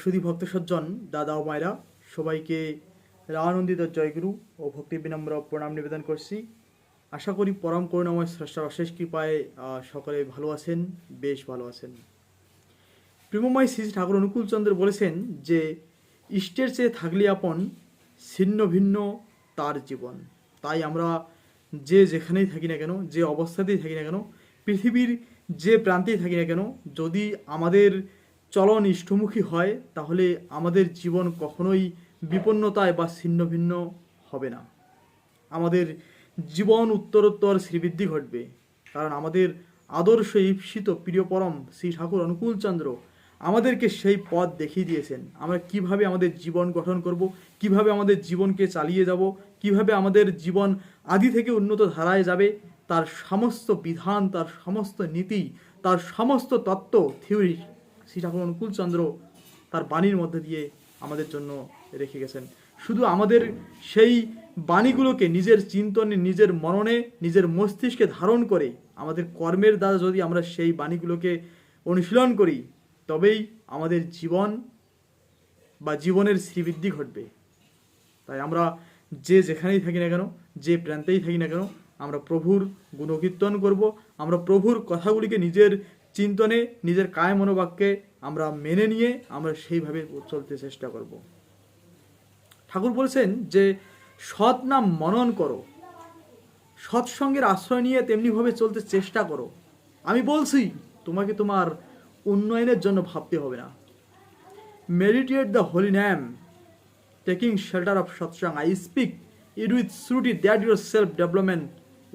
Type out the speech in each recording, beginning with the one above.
সুধী ভক্ত সজ্জন, দাদা ও মায়েরা, সবাইকে রানন্দিত জয়গুরু ও ভক্তি বিনম্র প্রণাম নিবেদন করছি। আশা করি পরম করুণাময় স্রষ্টার অশেষ কৃপায় সকলে ভালো আছেন, বেশ ভালো আছেন। প্রেমময় শ্রী ঠাকুর অনুকূল চন্দ্র বলেছেন যে, ইষ্টের চেয়ে থাকলে আপন ছিন্ন ভিন্ন তার জীবন। তাই আমরা যে যেখানেই থাকি না কেন, যে অবস্থাতেই থাকি না কেন, পৃথিবীর যে প্রান্তেই থাকি না কেন, যদি আমাদের চলন ইষ্টমুখী হয়, তাহলে আমাদের জীবন কখনোই বিপন্নতায় বা ছিন্ন ভিন্ন হবে না। আমাদের জীবন উত্তরোত্তর শ্রীবৃদ্ধি ঘটবে, কারণ আমাদের আদর্শ ঈপ্সিত প্রিয় পরম শ্রী ঠাকুর অনুকূলচন্দ্র আমাদেরকে সেই পথ দেখিয়ে দিয়েছেন। আমরা কীভাবে আমাদের জীবন গঠন করব, কীভাবে আমাদের জীবনকে চালিয়ে যাব, কীভাবে আমাদের জীবন আদি থেকে উন্নত ধারায় যাবে, তার সমস্ত বিধান, তার সমস্ত নীতি, তার সমস্ত তত্ত্ব থিওরি শ্রী ঠাকুর অনুকূলচন্দ্র তার বাণীর মধ্যে দিয়ে আমাদের জন্য রেখে গেছেন। শুধু আমাদের সেই বাণীগুলোকে নিজের চিন্তনে, নিজের মননে, নিজের মস্তিষ্কে ধারণ করে আমাদের কর্মের দ্বারা যদি আমরা সেই বাণীগুলোকে অনুশীলন করি, তবেই আমাদের জীবন বা জীবনের শ্রীবৃদ্ধি ঘটবে। তাই আমরা যে যেখানেই থাকি না কেন, যে প্রান্তেই থাকি না কেন, আমরা প্রভুর গুণকীর্তন করব, আমরা প্রভুর কথাগুলিকে নিজের চিন্তনে নিজের কায় মনোবাক্যে আমরা মেনে নিয়ে আমরা সেইভাবে চলতে চেষ্টা করব। ঠাকুর বলছেন যে, সৎ নাম মনন করো। সৎসঙ্গের আশ্রয় নিয়ে তেমনিভাবে চলতে চেষ্টা করো। আমি বলছি, তোমাকে তোমার উন্নয়নের জন্য ভাবতে হবে না। Meditate the holy name taking shelter of Satsang I speak it with surety that your self development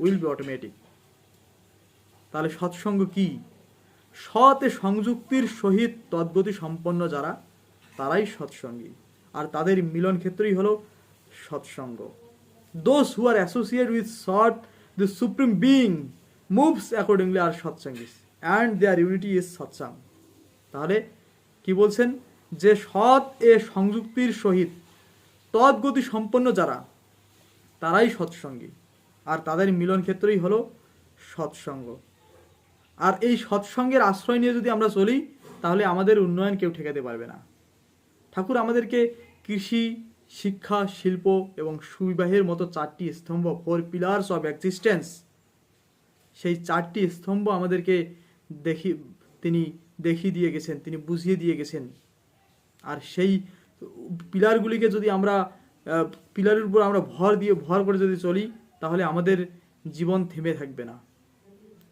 will be automatic তাহলে সৎসঙ্গ কি? সতে সংযুক্তির সহিত তদ্গতি সম্পন্ন যারা, তারাই সৎসঙ্গী। আর তাদের মিলন ক্ষেত্রই হলো Satsang. Those who are associate with sought the supreme being moves accordingly are Satsangis and their unity is Satsang তাহলে কি বলছেন? যে সৎ এ সংযুক্তির সহিত তদ্গতি সম্পন্ন যারা, তারাই সৎসঙ্গী। আর তাদের মিলন ক্ষেত্রই হলো সৎসঙ্গ। আর এই সৎসঙ্গের আশ্রয় নিয়ে যদি আমরা চলি, তাহলে আমাদের উন্নয়ন কেউ ঠেকাতে পারবে না। ঠাকুর আমাদেরকে কৃষি, শিক্ষা, শিল্প এবং সুবিবাহের মতো চারটি স্তম্ভ ফোর পিলার্স অফ এক্সিস্টেন্স সেই চারটি স্তম্ভ আমাদেরকে দেখি, তিনি দেখিয়ে দিয়ে গেছেন, তিনি বুঝিয়ে দিয়ে গেছেন। আর সেই পিলারগুলিকে যদি আমরা পিলারের উপর আমরা ভর দিয়ে, ভর করে যদি চলি, তাহলে আমাদের জীবন থেমে থাকবে না।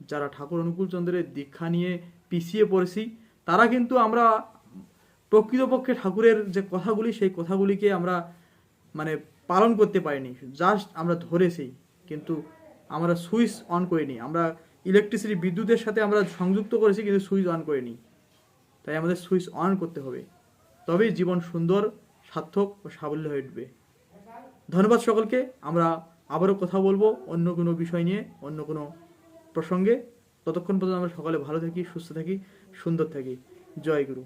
যারা ঠাকুর অনুকূলচন্দ্রের দীক্ষা নিয়ে পিছিয়ে পড়েছি, তারা কিন্তু আমরা প্রকৃতপক্ষে ঠাকুরের যে কথাগুলি, সেই কথাগুলিকে আমরা মানে পালন করতে পারিনি। জাস্ট আমরা ধরেছি, কিন্তু আমরা সুইচ অন করিনি। আমরা ইলেকট্রিসিটি বিদ্যুতের সাথে আমরা সংযুক্ত করেছি, কিন্তু সুইচ অন করিনি। তাই আমাদের সুইচ অন করতে হবে। তবেই জীবন সুন্দর, সার্থক ও সাবল্য হয়ে উঠবে। ধন্যবাদ সকলকে। আমরা আবারও কথা বলব অন্য কোনো বিষয় নিয়ে, অন্য কোনো প্রসঙ্গে। ততক্ষণ পর্যন্ত আমরা সকালে ভালো থাকি সুস্থ থাকি সুন্দর থাকি। জয় গুরু।